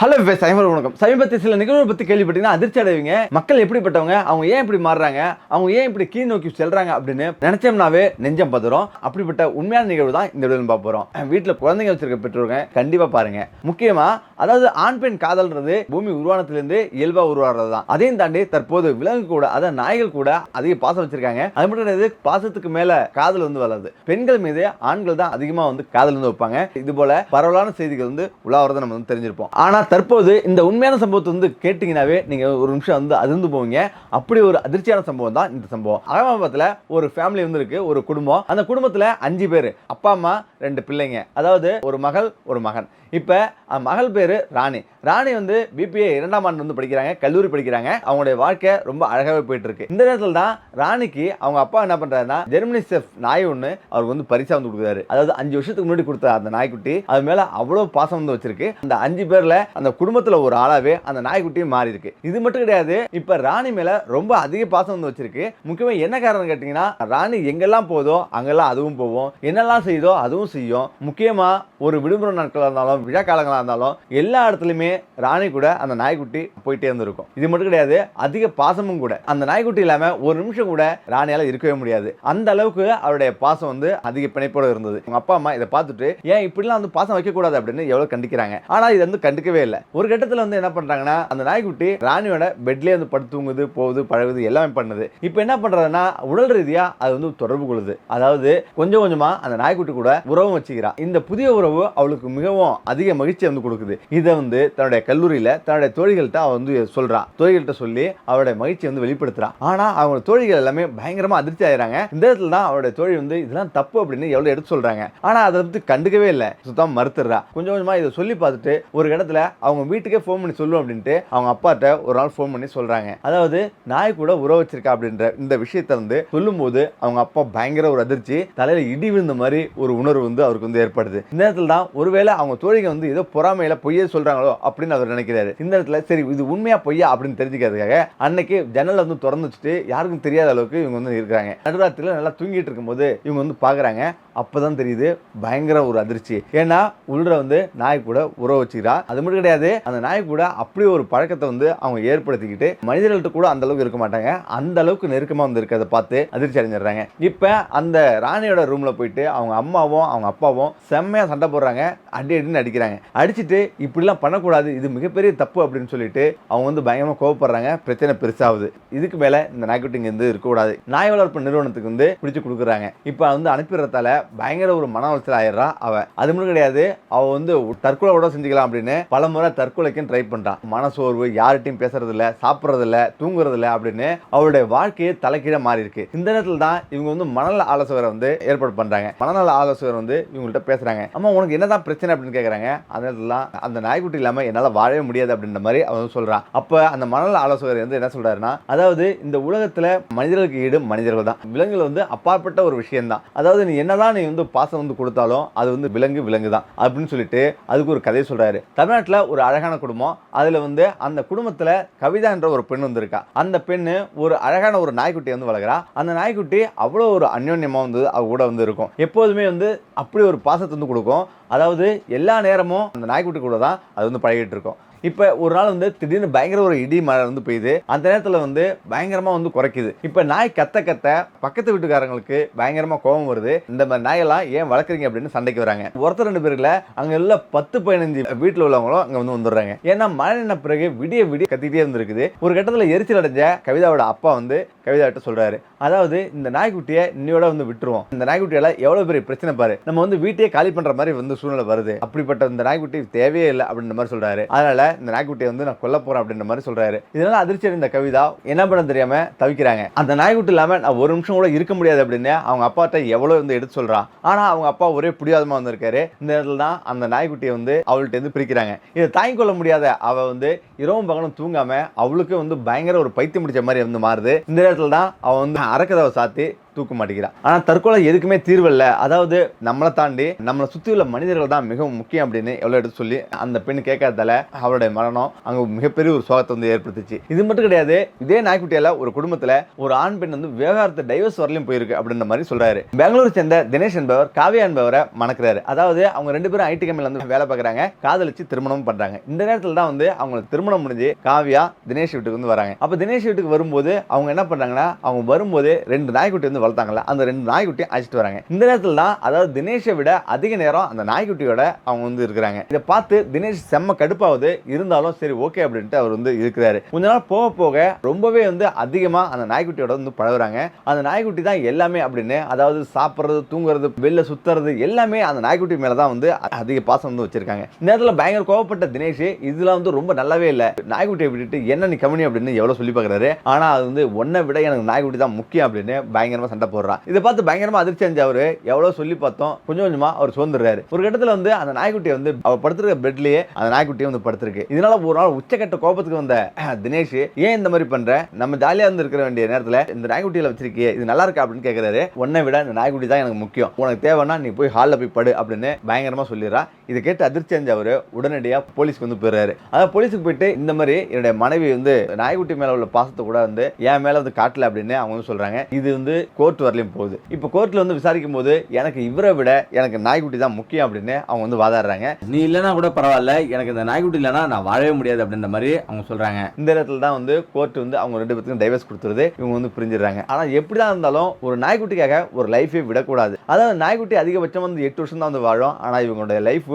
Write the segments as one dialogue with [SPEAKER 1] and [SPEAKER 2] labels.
[SPEAKER 1] Hello wives ஐம்பது வணக்கம். சமீபத்தில் சில நிகழ்வு பற்றி கேள்விப்பட்டீங்கன்னா அதிர்ச்சி அடைவீங்க. மக்கள் எப்படிப்பட்டவங்க? அவங்க ஏன் இப்படி மாறுறாங்க? அவங்க ஏன் இப்படி கீழ் நோக்கி செல்றாங்க அப்படின்னு நினைச்சோம்னாவே நெஞ்சம் பதறும். அப்படிப்பட்ட உண்மையான நிகழ்வு தான் இந்த வீடியோவில் பார்க்க போகிறோம் வீட்டில் குழந்தைங்க வச்சிருக்க பெற்றோருங்க கண்டிப்பாக பாருங்க. முக்கியமாக அதாவது ஆண் பெண் காதல்ன்றது பூமி உருவானத்திலிருந்து இயல்பாக உருவாகிறது தான். அதையும் தாண்டி தற்போது விலங்கு கூட அதாவது நாய்கள் கூட அதிக பாசம் வச்சிருக்காங்க. அது மட்டும் கிடையாது பாசத்துக்கு மேலே காதல் வந்து வளருது. பெண்கள் மீது ஆண்கள் தான் அதிகமாக வந்து காதல் வந்து வைப்பாங்க. இது போல பரவலான செய்திகள் வந்து உலாவறதை நம்ம வந்து தெரிஞ்சிருப்போம். ஆனால் தற்போது இந்த உண்மையான சம்பவத்தை வந்து கேட்டிங்கனாவே நீங்கள் ஒரு நிமிஷம் வந்து அதிர்ந்து போவீங்க. அப்படி ஒரு அதிர்ச்சியான சம்பவம் தான் இந்த சம்பவம். அகமாபாத்தில் ஒரு ஃபேமிலி வந்து இருக்கு ஒரு குடும்பம். அந்த குடும்பத்தில் அஞ்சு பேர் அப்பா அம்மா ரெண்டு பிள்ளைங்க. அதாவது ஒரு மகள் ஒரு மகன். இப்போ மகள் பேர் ராணி. ராணி வந்து பிபிஏ இரண்டாம் ஆண்டு வந்து படிக்கிறாங்க கல்லூரி படிக்கிறாங்க. அவங்களுடைய வாழ்க்கை ரொம்ப அழகாகவே போயிட்டு இருக்கு இந்த நேரத்தில் தான் ராணிக்கு அவங்க அப்பா என்ன பண்றாருன்னா ஜெர்மனி செஃப் நாய் ஒன்று அவருக்கு வந்து பரிசா வந்து கொடுக்குறாரு. அதாவது அஞ்சு வருஷத்துக்கு முன்னாடி கொடுத்த அந்த நாய்க்குட்டி அது மேலே அவ்வளோ பாசம் வந்து வச்சிருக்கு. அந்த அஞ்சு பேரில் அந்த குடும்பத்தில் ஒரு ஆளாவே அந்த நாய்க்குட்டியும் மாறி இருக்கு இது மட்டும் கிடையாது இப்ப ராணி மேல ரொம்ப அதிக பாசம் வந்து வச்சிருக்கு. முக்கியமா என்ன காரணம் கேட்டீங்கன்னா ராணி எங்கெல்லாம் போதோ அங்கெல்லாம் அதுவும் போவோம். என்னெல்லாம் செய்யுதோ அதுவும் செய்யும். முக்கியமா ஒரு விடுமுறை நாட்களாக இருந்தாலும் விழா காலங்களாக இருந்தாலும் எல்லா இடத்துலையுமே ராணி கூட அந்த நாய்க்குட்டி போயிட்டே இருந்திருக்கும். இது மட்டும் கிடையாது அதிக பாசமும் கூட. அந்த நாய்க்குட்டி இல்லாம ஒரு நிமிஷம் கூட ராணியால இருக்கவே முடியாது. அந்த அளவுக்கு அவருடைய பாசம் வந்து அதிக பிணைப்போட இருந்தது. உங்க அப்பா அம்மா இதை பார்த்துட்டு ஏன் இப்படிலாம் வந்து பாசம் வைக்கக்கூடாது? அப்படின்னு எவ்வளவு கண்டிக்கிறாங்க. ஆனா இது வந்து கண்டுக்கவே இல்லை. ஒரு கட்டத்தில் வந்து என்ன பண்ணுறாங்கன்னா அந்த நாய்க்குட்டி ராணியோட பெட்லேயே வந்து படுத்து தூங்குது போகுது பழகுது எல்லாமே பண்ணுது. இப்போ என்ன பண்ணுறதுன்னா உடல் ரீதியாக அது வந்து தொடர்பு கொள்ளுது. அதாவது கொஞ்சம் கொஞ்சமாக அந்த நாய்க்குட்டி கூட உறவும் வச்சுக்கிறா. இந்த புதிய உறவு அவளுக்கு மிகவும் அதிக மகிழ்ச்சியை வந்து கொடுக்குது. இதை வந்து தன்னுடைய கல்லூரியில் தன்னுடைய தோழிகள்கிட்ட அவள் வந்து சொல்கிறான் தோழிகள்கிட்ட சொல்லி அவளுடைய மகிழ்ச்சியை வந்து வெளிப்படுத்துகிறான் ஆனால் அவங்க தோழிகள் எல்லாமே பயங்கரமாக அதிர்ச்சி ஆகிறாங்க இந்த இடத்துல தான் அவருடைய தோழி வந்து இதெல்லாம் தப்பு அப்படின்னு எவ்வளோ எடுத்து சொல்கிறாங்க ஆனால் அதை வந்து கண்டுக்கவே இல்லை. சுத்தம் மறுத்துடுறா. கொஞ்சம் கொஞ்சமாக இதை சொல்லி பார்த்துட்டு ஒரு இடத்துல அவங்க வீட்டுக்கே ஃபோன் பண்ணி சொல்லும் அப்படின்ட்டு அவங்க அப்பாட்ட ஒரு நாள் ஃபோன் பண்ணி சொல்கிறாங்க அதாவது நாய் கூட உறவு வச்சிருக்கா அப்படின்ற இந்த விஷயத்த வந்து சொல்லும்போது அவங்க அப்பா பயங்கர ஒரு அதிர்ச்சி தலையில் இடி விழுந்த மாதிரி ஒரு உணர்வு வந்து அவருக்கு வந்து ஏற்படுது. இந்த நேரத்தில் தான் ஒருவேளை அவங்க தோழிகள் வந்து ஏதோ பொறாமையில் பொய்யே சொல்கிறாங்களோ அப்படின்னு அவர் நினைக்கிறாரு. இந்த இடத்துல சரி இது உண்மையாக பொய்யா அப்படின்னு தெரிஞ்சுக்கிறதுக்காக அன்னைக்கு ஜன்னலை வந்து திறந்து வச்சுட்டு யாருக்கும் தெரியாத அளவுக்கு இவங்க வந்து இருக்கிறாங்க நடுராத்திரியில் நல்லா தூங்கிட்டு இருக்கும்போது இவங்க வந்து பார்க்குறாங்க அப்பதான் தெரியுது பயங்கர ஒரு அதிர்ச்சி. ஏன்னா உள்ள வந்து நாய் கூட உறவு வச்சுக்கிறா. அது மட்டும் கிடையாது. அந்த நாய் கூட அப்படி ஒரு பழக்கத்தை வந்து அவங்க ஏற்படுத்திக்கிட்டு மனிதர்கள்ட்ட கூட அந்த அளவுக்கு இருக்க மாட்டாங்க. அந்த அளவுக்கு நெருக்கமாக வந்து இருக்கிறத பார்த்து அதிர்ச்சி அடைஞ்சிடுறாங்க. இப்போ அந்த ராணியோட ரூமில் போயிட்டு அவங்க அம்மாவும் அவங்க அப்பாவும் செம்மையாக சண்டை போடுறாங்க. அடி அடின்னு அடிக்கிறாங்க. அடிச்சுட்டு இப்படிலாம் பண்ணக்கூடாது. இது மிகப்பெரிய தப்பு அப்படின்னு சொல்லிட்டு அவங்க வந்து பயங்கரமாக கோவப்படுறாங்க. பிரச்சனை பெருசாகுது. இதுக்கு மேலே இந்த நாய்க்குட்டி இங்கே இருந்து இருக்கக்கூடாது. நாய் வளர்ப்பு நிறுவனத்துக்கு வந்து பிடிச்சி கொடுக்குறாங்க. இப்போ வந்து அனுப்பிடுறதால பயங்கர ஒரு மன உளைச்சல் ஆயிடுறா அவ. அது மட்டும் கிடையாது. அவள் வந்து தற்கொலை கூட செஞ்சுக்கலாம் அப்படின்னு பல முறை தற்கொலைக்கும் ட்ரை பண்ணுறான் மனசோர்வு யார்கிட்டையும் பேசுறதில்ல சாப்பிட்றதில்ல தூங்குறதில்ல அப்படின்னு அவருடைய வாழ்க்கையை தலைக்கீழ மாறி இருக்கு இந்த நேரத்தில் தான் இவங்க வந்து மனநல ஆலோசகரை வந்து ஏற்பாடு பண்ணுறாங்க மனநல ஆலோசகர் வந்து இவங்கள்ட்ட பேசுகிறாங்க அம்மா உனக்கு என்னதான் பிரச்சனை அப்படின்னு கேட்குறாங்க அந்த நேரத்தில் தான் அந்த நாய்க்குட்டி இல்லாமல் என்னால் வாழவே முடியாது அப்படின்ற மாதிரி அவன் வந்து அப்போ அந்த மனநல ஆலோசகர் வந்து என்ன சொல்கிறாருன்னா அதாவது இந்த உலகத்தில் மனிதர்களுக்கு ஈடு மனிதர்கள் தான். விலங்குகள் வந்து அப்பாற்பட்ட ஒரு விஷயம் தான் அதாவது நீ என்னதான் நீ வந்து பாசம் வந்து கொடுத்தாலும் அது வந்து விலங்கு விலங்கு தான் அப்படின்னு சொல்லிட்டு அதுக்கு ஒரு கதை சொல்கிறாரு தமிழ்நாட்டில் ஒரு அழகான குடும்பம். அதில் வந்து அந்த குடும்பத்தில் கவிதா என்ற ஒரு பெண் வந்து இருக்கா அந்த பெண்ணு ஒரு அழகான ஒரு நாய்க்குட்டி வந்து வளர்க்குறா. அந்த நாய்க்குட்டி அவ்வளோ ஒரு அந்யோன்யமாக வந்து அவ கூட வந்து இருக்கும். எப்போதுமே வந்து அப்படி ஒரு பாசத்தை வந்து கொடுக்கும். அதாவது எல்லா நேரமும் அந்த நாய்க்குட்டி கூட தான் அது வந்து பழகிட்டு இருக்கும். இப்போ ஒரு நாள் வந்து திடீர்னு பயங்கர ஒரு இடி மழை வந்து பெய்யுது. அந்த நேரத்தில் வந்து பயங்கரமாக வந்து குறைக்குது. இப்போ நாய் கத்த கத்த பக்கத்து வீட்டுக்காரங்களுக்கு பயங்கரமாக கோபம் வருது. இந்த மாதிரி நாயெல்லாம் ஏன் வளர்க்குறீங்க அப்படின்னு சண்டைக்கு வராங்க. ஒருத்தர் ரெண்டு பேருக்குல அங்கே எல்லாம் பத்து பதினஞ்சு வீட்டில் உள்ளவங்களும் அங்கே வந்து வந்துடுறாங்க. ஏன்னா மழை நின்ன பிறகு விடிய விடிய கத்திக்கிட்டே இருந்திருக்குது. ஒரு கட்டத்தில் எரிச்சல் அடைஞ்ச கவிதாவோட அப்பா வந்து கவிதாட்ட சொல்றாரு. அதாவது இந்த நாய்க்குட்டியை இன்னையோட வந்து விட்டுருவோம். இந்த நாய்க்குட்டியால எவ்வளோ பெரிய பிரச்சனை பாரு. நம்ம வந்து வீட்டையே காலி பண்ற மாதிரி வந்து சூழ்நிலை வருது. அப்படிப்பட்ட இந்த நாய்க்குட்டி தேவையே இல்லை அப்படின்ற மாதிரி சொல்றாரு. அதனால இந்த நாய்க்குட்டியை வந்து நான் கொல்ல போறேன் அப்படின்ற மாதிரி சொல்றாரு. இதனால அதிர்ச்சி அடைந்த கவிதா என்ன பண்ண தெரியாம தவிக்கிறாங்க. அந்த நாய்க்குட்டி இல்லாம நான் ஒரு நிமிஷம் கூட இருக்க முடியாது அப்படின்னு அவங்க அப்பாட்ட எவ்வளவு வந்து எடுத்து சொல்றான் ஆனா அவங்க அப்பா ஒரே புடியாதமா வந்திருக்காரு. இந்த நேரத்தில் தான் அந்த நாய்க்குட்டியை வந்து அவள்கிட்ட இருந்து பிரிக்கிறாங்க. இதை தாங்கிக் கொள்ள முடியாத அவ வந்து இரவும் பகலும் தூங்காம அவளுக்கு வந்து பயங்கர ஒரு பைத்தியம் முடிச்ச மாதிரி வந்து மாறுது. இந்த நேரத்தில் தான் அவன் வந்து அறக்கதவை சாத்தி தூக்க மாட்டேங்கிறான் ஆனால் தற்கொலை எதுக்குமே தீர்வு இல்லை. அதாவது நம்மளை தாண்டி நம்மளை சுற்றி உள்ள மனிதர்கள் தான் மிகவும் முக்கியம் அப்படின்னு எவ்வளோ எடுத்து சொல்லி அந்த பெண் கேட்காததால அவருடைய மரணம் அங்கே மிகப்பெரிய ஒரு சோகத்தை வந்து ஏற்படுத்துச்சு. இது மட்டும் கிடையாது இதே நாய்க்குட்டியால ஒரு குடும்பத்தில் ஒரு ஆண் பெண் வந்து விவகாரத்து டைவர்ஸ் வரலையும் போயிருக்கு அப்படின்ற மாதிரி சொல்றாரு. பெங்களூர் சேர்ந்த தினேஷ் என்பவர் காவியா என்பவரை மணக்கிறாரு. அதாவது அவங்க ரெண்டு பேரும் ஐடி கம்பெனியில் வந்து வேலை பார்க்குறாங்க. காதலிச்சு திருமணம் பண்றாங்க. இந்த நேரத்தில் தான் வந்து அவங்களுக்கு திருமணம் முடிஞ்சு காவியா தினேஷ் வீட்டுக்கு வந்து வராங்க. அப்போ தினேஷ் வீட்டுக்கு வரும்போது அவங்க என்ன பண்றாங்கன்னா அவங்க வரும்போது ரெண்டு நாய்க்குட்டி வந்து வளர்த்தாங்கல்ல அந்த ரெண்டு நாய்க்குட்டியும் அழைச்சிட்டு வராங்க. இந்த நேரத்தில் தான் அதாவது தினேஷை விட அதிக நேரம் அந்த நாய்க்குட்டியோட அவங்க வந்து இருக்கிறாங்க. இதை பார்த்து தினேஷ் செம்ம கடுப்பாவது இருந்தாலும் சரி ஓகே அப்படின்ட்டு அவர் வந்து இருக்கிறாரு. கொஞ்ச நாள் போக போக ரொம்பவே வந்து அதிகமாக அந்த நாய்க்குட்டியோட வந்து பழகுறாங்க. அந்த நாய்க்குட்டி தான் எல்லாமே அப்படின்னு அதாவது சாப்பிட்றது தூங்குறது வெளில சுத்துறது எல்லாமே அந்த நாய்க்குட்டி மேல தான் வந்து அதிக பாசம் வந்து வச்சிருக்காங்க. இந்த நேரத்தில் பயங்கர கோவப்பட்ட தினேஷ் இதெல்லாம் வந்து ரொம்ப நல்லாவே இல்லை. நாய்க்குட்டியை விட்டுட்டு என்ன நீ கம்பெனி அப்படின்னு எவ்வளவு சொல்லி பார்க்குறாரு. ஆனா அது வந்து ஒன்றை விட எனக்கு நாய்க்குட்டி தான் முக்கியம் அப்படின்னு பயங்கரமாக சண்டை போடுறான் இதை பார்த்து பயங்கரமா அதிர்ச்சி அடைஞ்ச அவரு எவ்வளவு சொல்லி பார்த்தோம். கொஞ்சம் கொஞ்சமா அவர் சுதந்துறாரு ஒரு கட்டத்துல வந்து அந்த நாய்க்குட்டியை வந்து அவர் படுத்திருக்க பெட்லயே அந்த நாய்க்குட்டியை வந்து படுத்திருக்கு. இதனால ஒரு நாள் உச்சக்கட்ட கோபத்துக்கு வந்த தினேஷ் ஏன் இந்த மாதிரி பண்ற? நம்ம ஜாலியா இருந்து இருக்கிற வேண்டிய நேரத்துல இந்த நாய்க்குட்டியில வச்சிருக்கியே. இது நல்லா இருக்கா? அப்படின்னு கேட்கறாரு உன்னை விட இந்த நாய்க்குட்டி தான் எனக்கு முக்கியம். உனக்கு தேவைன்னா நீ போய் ஹாலில் போய் படு அப்படின்னு பயங்கரமா சொல்லிடுறா. இதை கேட்டு அதிர்ச்சி அடைஞ்ச அவரு உடனடியா போலீஸ்க்கு வந்து போயிடுறாரு. அதாவது போலீஸுக்கு போயிட்டு இந்த மாதிரி என்னுடைய மனைவி வந்து நாய்க்குட்டி மேல உள்ள பாசத்தை கூட வந்து என் மேல வந்து காட்டல அப்படின்னு அவங்க வந்து சொல்றாங்க. இது வந்து கோர்ட் வரலையும் போகுது. இப்போ கோர்ட்ல வந்து விசாரிக்கும் போது எனக்கு இவரை விட எனக்கு நாய்க்குட்டி தான் முக்கியம் அப்படின்னு அவங்க வந்து வாதாடுறாங்க.
[SPEAKER 2] நீ இல்லைன்னா கூட பரவாயில்ல எனக்கு இந்த நாய்க்குட்டி இல்லைன்னா நான் வாழவே முடியாது அப்படின்ற மாதிரி அவங்க சொல்றாங்க.
[SPEAKER 1] இந்த இடத்துல தான் வந்து கோர்ட் வந்து அவங்க ரெண்டு பேத்துக்கும் டைவர்ஸ் கொடுத்துருது. இவங்க வந்து பிரிஞ்சிடுறாங்க. ஆனா எப்படிதான் இருந்தாலும் ஒரு நாய்க்குட்டிக்காக ஒரு லைஃபே விடக்கூடாது. அதாவது நாய்க்குட்டி அதிகபட்சம் வந்து எட்டு வருஷம் தான் வந்து வாழும். ஆனா இவங்களுடைய லைஃப்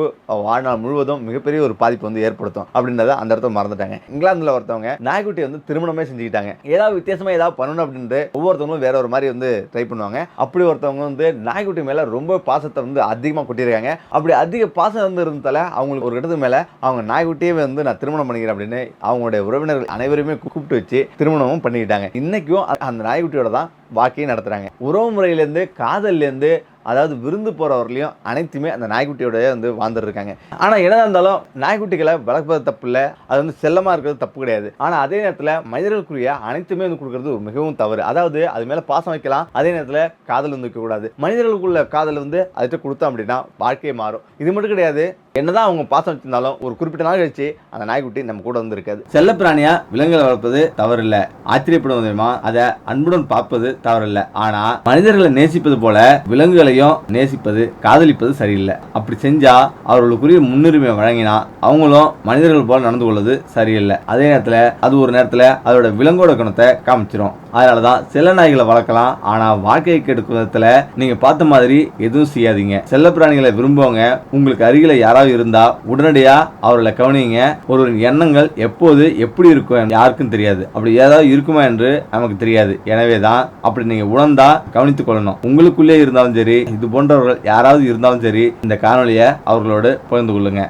[SPEAKER 1] வாழ்நாள் முழுவதும் மிகப்பெரிய ஒரு பாதிப்பு வந்து ஏற்படுத்தும் அப்படின்றத அந்த இடத்துல மறந்துட்டாங்க. இங்கிலாந்துல ஒருத்தவங்க நாய்க்குட்டி வந்து திருமணமே செஞ்சுக்கிட்டாங்க. ஏதாவது வித்தியாசமா ஏதாவது பண்ணணும் அப்படின்ட்டு ஒவ்வொருத்தவங்களும் வேற ஒரு மாதிரி வந்து ட்ரை பண்ணுவாங்க. அப்படி ஒருத்தவங்க வந்து நாய்க்குட்டி மேலே ரொம்ப பாசத்தை வந்து அதிகமாக கொட்டியிருக்காங்க. அப்படி அதிக பாசம் வந்து இருந்ததால அவங்களுக்கு ஒரு இடத்துக்கு மேலே அவங்க நாய்க்குட்டியே வந்து நான் திருமணம் பண்ணிக்கிறேன் அப்படின்னு அவங்களுடைய உறவினர்கள் அனைவருமே கூப்பிட்டு வச்சு திருமணமும் பண்ணிக்கிட்டாங்க. இன்றைக்கும் அந்த நாய்க்குட்டியோட தான் வாக்கையும் நடத்துகிறாங்க உறவு முறையிலேருந்து காதல்லேருந்து அதாவது விருந்து போகிறவர்களையும் அனைத்துமே அந்த நாய்க்குட்டியோடய வந்து வாழ்ந்துருக்காங்க ஆனால் என்ன இருந்தாலும் நாய்க்குட்டிகளை வளர்ப்பது தப்பு இல்லை. அது வந்து செல்லமாக இருக்கிறது தப்பு கிடையாது. ஆனால் அதே நேரத்தில் மனிதர்களுக்குரிய அனைத்துமே வந்து கொடுக்கறது மிகவும் தவறு. அதாவது அது மேலே பாசம் வைக்கலாம் அதே நேரத்தில் காதல் வந்து வைக்கக்கூடாது. மனிதர்களுக்குள்ள காதல் வந்து அதுகிட்ட கொடுத்தோம் அப்படின்னா வாழ்க்கையை மாறும். இது மட்டும் கிடையாது என்னதான் அவங்க பாசம் வச்சிருந்தாலும் ஒரு குறிப்பிட்ட நாள் கழிச்சு அந்த நாய்க்குட்டி நம்ம கூட வந்து இருக்காது
[SPEAKER 2] விலங்குகளை வளர்ப்பது தவறில்ல. ஆச்சரியப்படும் விதமா அதை அன்புடன் பார்ப்பது தவறில்ல. ஆனா மனிதர்களை நேசிப்பது போல விலங்குகளையும் நேசிப்பது காதலிப்பது சரியில்லை. அப்படி செஞ்சா அவர்களுக்குரிய முன்னுரிமை வழங்கினா அவங்களும் மனிதர்கள் போல நடந்து கொள்வது சரியில்லை. அதே நேரத்துல அது ஒரு நேரத்துல அதோட விலங்கோட குணத்தை காமிச்சிரும். அதனாலதான் செல்ல நாய்களை வளர்க்கலாம். ஆனா வாழ்க்கையை கெடுக்கும் விதத்துல நீங்க பார்த்த மாதிரி எதுவும் செய்யாதீங்க. செல்லப்பிராணிகளை விரும்புவங்க உங்களுக்கு அருகில யாராவது இருந்தா உடனடியா அவர்களை கவனிங்க. ஒருவரின் எண்ணங்கள் எப்போது எப்படி இருக்கும் யாருக்கும் தெரியாது. அப்படி ஏதாவது இருக்குமா என்று நமக்கு தெரியாது. எனவே தான் அப்படி நீங்க உணர்ந்தா கவனித்துக் கொள்ளணும். உங்களுக்குள்ளே இருந்தாலும் சரி இது போன்றவர்கள் யாராவது இருந்தாலும் சரி இந்த காணொலியை அவர்களோடு பகிர்ந்து கொள்ளுங்க.